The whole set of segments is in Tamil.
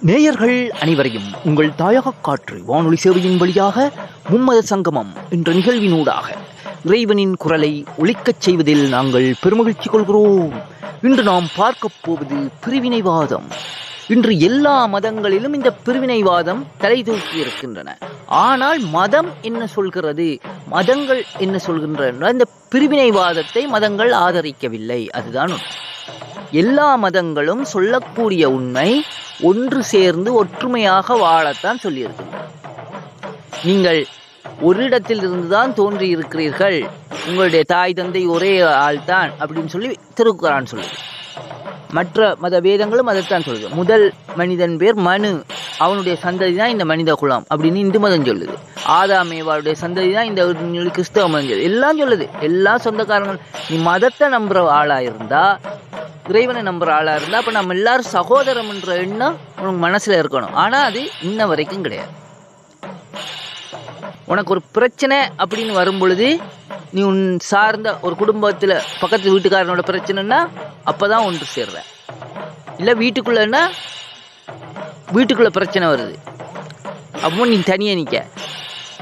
நேயர்கள் அனைவரையும் உங்கள் தாயக காற்று வானொலி சேவையின் வழியாக மும்மத சங்கமம் என்ற நிகழ்வினூடாக இறைவனின் குரலை ஒழிக்கச் செய்வதில் நாங்கள் பெருமகிழ்ச்சி கொள்கிறோம். இன்று நாம் பார்க்கப் போவது பிரிவினைவாதம். இன்று எல்லா மதங்களிலும் இந்த பிரிவினைவாதம் தலை தூக்கி இருக்கின்றன. ஆனால் மதம் என்ன சொல்கிறது? மதங்கள் என்ன சொல்கின்றன? இந்த பிரிவினைவாதத்தை மதங்கள் ஆதரிக்கவில்லை. அதுதான் உண்மை. எல்லா மதங்களும் சொல்லக்கூடிய உண்மை ஒன்று சேர்ந்து ஒற்றுமையாக வாழத்தான் சொல்லியிருக்கு. நீங்கள் ஒரு இடத்தில் இருந்துதான் தோன்றி இருக்கிறீர்கள் உங்களுடைய தாய் தந்தை ஒரே ஆள்தான் அப்படின்னு சொல்லி திருக்குறான் சொல்லுது. மற்ற மத வேதங்களும் அதைத்தான் சொல்லுது. முதல் மனிதன் பேர் மனு. அவனுடைய சந்ததி தான் இந்த மனித குலம் அப்படின்னு இந்து மதம் சொல்லுது. ஆதாமேவாளுடைய சந்ததி தான் இந்த கிறிஸ்தவ மதம் சொல்லுது. எல்லாம் சொல்லுது. எல்லா சொந்தக்காரங்கள் நீ மதத்தை நம்புற ஆளா இறைவனை நம்புற ஆளாக இருந்தால் அப்போ நம்ம எல்லாரும் சகோதரம்ன்ற எண்ணம் உனக்கு மனசில் இருக்கணும். ஆனால் அது இன்ன வரைக்கும் கிடையாது. உனக்கு ஒரு பிரச்சனை அப்படின்னு வரும் பொழுது நீ உன் சார்ந்த ஒரு குடும்பத்தில் பக்கத்து வீட்டுக்காரனோட பிரச்சனைன்னா அப்பதான் ஒன்று சேர்ற. இல்லை வீட்டுக்குள்ளன்னா வீட்டுக்குள்ள பிரச்சனை வருது. அப்போ நீ தனியாக நிற்க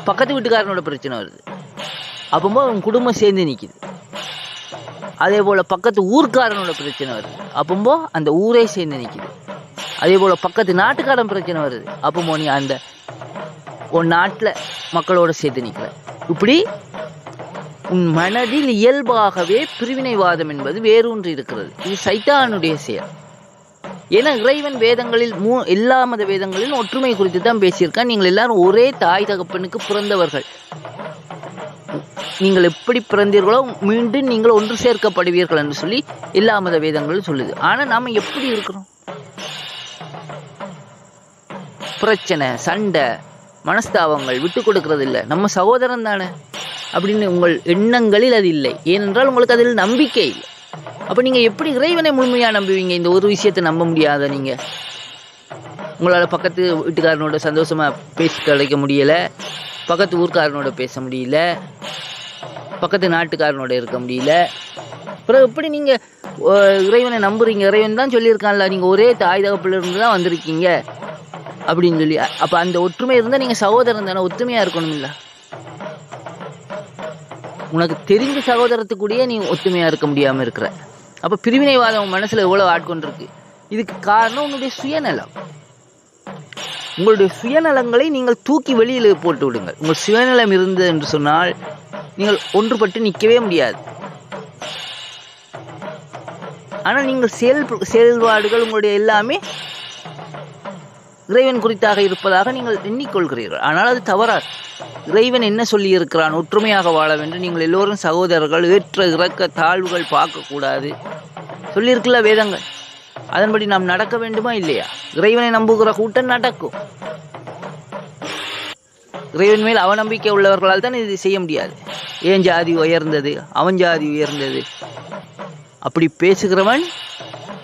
பக்கத்து வீட்டுக்காரனோட பிரச்சனை வருது. அப்போ உன் குடும்பம் சேர்ந்து நிற்கிது அதே போல் பக்கத்து ஊர்க்காரனோட பிரச்சனை வருது. அப்பம்போ அந்த ஊரே சேர்ந்து நிற்கிது அதே போல் பக்கத்து நாட்டுக்காரன் பிரச்சனை வருது. அப்போ நீ அந்த உன் நாட்டில் மக்களோட சேர்த்து நிற்கிற இப்படி உன் மனதில் இயல்பாகவே பிரிவினைவாதம் என்பது வேரூன்றி இருக்கிறது. இது சைத்தானுடைய செயல். ஏன்னா இறைவன் வேதங்களில் மூ எல்லா மத வேதங்களிலும் ஒற்றுமை குறித்து தான் பேசியிருக்கான். நீங்கள் எல்லாரும் ஒரே தாய் தகப்பனுக்கு பிறந்தவர்கள். நீங்கள் எப்படி பிறந்தீர்களோ மீண்டும் நீங்கள் ஒன்று சேர்க்கப்படுவீர்கள் என்று சொல்லி எல்லா மத வேதங்களும் சொல்லுது. ஆனால் நாம் எப்படி இருக்கிறோம்? பிரச்சனை சண்டை மனஸ்தாபங்கள் விட்டு கொடுக்கறது இல்லை நம்ம சகோதரன் தானே? அப்படின்னு உங்கள் எண்ணங்களில் அது இல்லை. ஏனென்றால் உங்களுக்கு அதில் நம்பிக்கை இல்லை. அப்போ நீங்கள் எப்படி இறைவனை முழுமையாக நம்புவீங்க? இந்த ஒரு விஷயத்தை நம்ப முடியாத நீங்கள் உங்களால் பக்கத்து வீட்டுக்காரனோட சந்தோஷமாக பேசி கிடைக்க முடியலை. பக்கத்து ஊர்க்காரனோட பேச முடியல. பக்கத்து நாட்டுக்காரனோட இருக்க முடியல. அப்புறம் எப்படி நீங்கள் இறைவனை நம்புறீங்க? இறைவன் தான் சொல்லியிருக்கான்ல நீங்கள் ஒரே தாய் தகப்பில் இருந்து தான் வந்திருக்கீங்க. அப்படின்னு சொல்லி அப்போ அந்த ஒற்றுமை இருந்தால் நீங்கள் சகோதரன் தானே ஒற்றுமையாக இருக்கணும் இல்லை உனக்கு தெரிஞ்ச சகோதரத்துக்குடியே நீ ஒத்துமையாக இருக்க முடியாமல் இருக்கிற. அப்போ பிரிவினைவாதம் உன் மனசில் எவ்வளோ ஆட்கொண்டிருக்கு. இதுக்கு காரணம் உன்னுடைய சுயநலம். உங்களுடைய சுயநலங்களை நீங்கள் தூக்கி வெளியில் போட்டு விடுங்கள். உங்கள் சுயநலம் இருந்தது என்று சொன்னால் நீங்கள் ஒன்றுபட்டு நிற்கவே முடியாது. ஆனால் நீங்கள் செயல் செயல்பாடுகள் உங்களுடைய எல்லாமே இறைவன் குறித்தாக இருப்பதாக நீங்கள் எண்ணிக்கொள்கிறீர்கள். ஆனால் அது தவறாக இறைவன் என்ன சொல்லியிருக்கிறான்? ஒற்றுமையாக வாழ வேண்டும். நீங்கள் எல்லோரும் சகோதரர்கள் ஏற்ற இறக்க தாழ்வுகள் பார்க்கக்கூடாது. சொல்லியிருக்கல வேதங்கள். அதன்படி நாம் நடக்க வேண்டுமா இல்லையா? இறைவனை நம்புகிற கூட்டம் நடக்கும். இறைவன் மேல் அவநம்பிக்கை உள்ளவர்களால் தான் இது செய்ய முடியாது. ஏன் ஜாதி உயர்ந்தது? அவன் ஜாதி உயர்ந்தது. அப்படி பேசுகிறவன்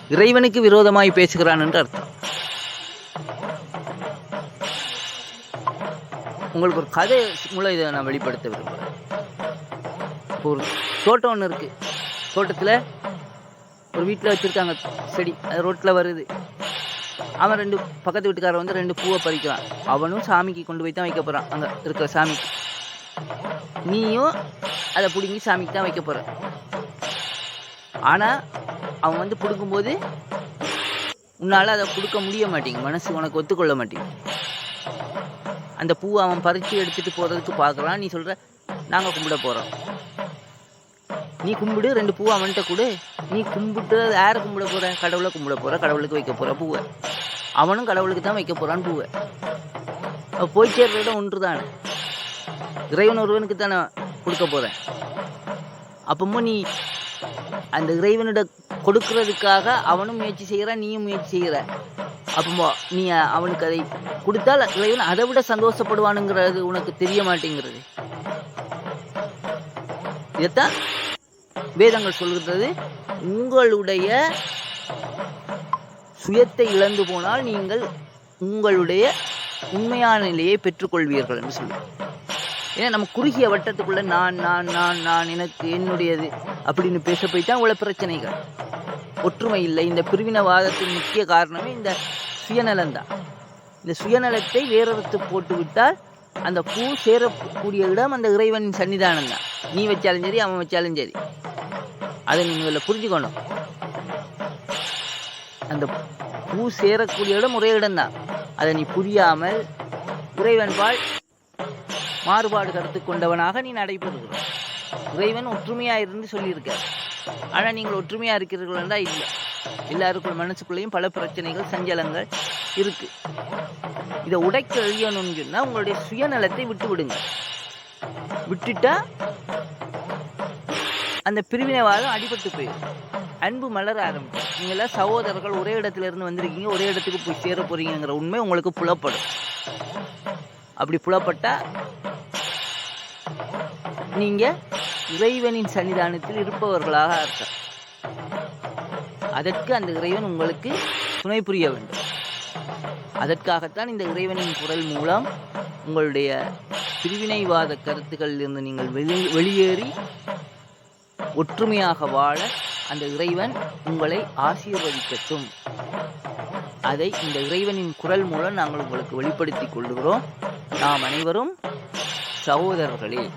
இறைவனுக்கு விரோதமாய் பேசுகிறான் என்று அர்த்தம். உங்களுக்கு ஒரு கதை மூலம் இதை நான் வெளிப்படுத்த விரும்புகிறேன். ஒரு தோட்டம் ஒன்று இருக்கு. தோட்டத்தில் ஒரு வீட்டில் வச்சுருக்காங்க செடி. அது ரோட்டில் வருது. அவன் ரெண்டு பக்கத்து வீட்டுக்காரன் வந்து ரெண்டு பூவை பறிக்கிறான். அவனும் சாமிக்கு கொண்டு போய் தான் வைக்க போகிறான் அங்கே இருக்கிற சாமிக்கு நீயும் அதை பிடுங்கி சாமிக்கு தான் வைக்க போகிற ஆனால் அவன் வந்து பிடுங்கும்போது உன்னால் அதை கொடுக்க முடிய மாட்டேங்க மனசு உனக்கு ஒத்துக்கொள்ள மாட்டேங்க அந்த பூவை அவன் பறித்து எடுத்துட்டு போகிறதுக்கு பார்க்குறான். நீ சொல்ற நாங்கள் கும்பிட போகிறோம் நீ கும்பிடு ரெண்டு பூவை அவன்கிட்ட கொடு. நீ கும்பிட்டு யாரை கும்பிட போற? கடவுளை கும்பிட போற கடவுளுக்கு வைக்க போற பூவை. அவனும் கடவுளுக்கு தான் வைக்க போறான் பூவை. அப்ப போய் சேர்ற இடம் ஒன்று தானே இறைவன் ஒருவனுக்கு தானே கொடுக்க போறேன். அப்பமோ நீ அந்த இறைவனிட கொடுக்கறதுக்காக அவனும் முயற்சி செய்கிறான் நீயும் முயற்சி செய்கிற அப்போ நீ அவனுக்கு அதை கொடுத்தால் இறைவன் அதை விட சந்தோஷப்படுவானுங்கிறது உனக்கு தெரிய மாட்டேங்கிறது. இதைத்தான் வேதங்கள் சொல்கிறது உங்களுடைய சுயத்தை இழந்து போனால் நீங்கள் உங்களுடைய உண்மையான நிலையை பெற்றுக்கொள்வீர்கள் என்று சொல்லுவோம் ஏன்னா நம்ம குறுகிய வட்டத்துக்குள்ளே நான் நான் நான் நான் எனக்கு என்னுடையது அப்படின்னு பேச போய் தான் உள்ள பிரச்சனைகள். ஒற்றுமை இல்லை. இந்த பிரிவினவாதத்தின் முக்கிய காரணமே இந்த சுயநலம்தான். இந்த சுயநலத்தை வேறறுத்து போட்டு விட்டால் அந்த பூ சேரக்கூடிய இடம் அந்த இறைவனின் சன்னிதானம் தான் நீ வச்சாலும் சரி அவன் வச்சாலும் சரி. அதை நீங்கள் புரிஞ்சுக்கணும். அந்த பூ சேரக்கூடிய இடம் ஒரே இடம்தான். அதை நீ புரியாமல் இறைவன்பால் மாறுபாடு கருத்து கொண்டவனாக நீ நடைபெறுகிறாய். இறைவன் ஒற்றுமையா இருந்து சொல்லியிருக்கார். ஆனா நீங்கள் ஒற்றுமையா தான் இல்லை. எல்லாருக்குள்ள மனசுக்குள்ளேயும் பல பிரச்சனைகள் சஞ்சலங்கள் இருக்கு. இதை உடைக்க எழியணும்னு சொன்னால் உங்களுடைய சுயநலத்தை விட்டு விடுங்க விட்டுட்டா அந்த பிரிவினைவாதம் அடிபட்டு போயிடும். அன்பு மலர ஆரம்பிக்கும். நீங்களாம் சகோதரர்கள் ஒரே இடத்துல இருந்து வந்திருக்கீங்க ஒரே இடத்துக்கு போய் சேர போறீங்கிற உண்மை உங்களுக்கு புலப்படும். அப்படி புலப்பட்டா நீங்க இறைவனின் சன்னிதானத்தில் இருப்பவர்களாக அர்த்தம். அதற்கு அந்த இறைவன் உங்களுக்கு துணை புரிய வேண்டும். அதற்காகத்தான் இந்த இறைவனின் குரல் மூலம் உங்களுடைய பிரிவினைவாத கருத்துக்களில் இருந்து நீங்கள் வெளி வெளியேறி ஒற்றுமையாக வாழ அந்த இறைவன் உங்களை ஆசீர்வதிக்கட்டும். அதை இந்த இறைவனின் குரல் மூலம் நாங்கள் உங்களுக்கு வெளிப்படுத்திக் கொள்கிறோம். நாம் அனைவரும் சகோதரர்களே.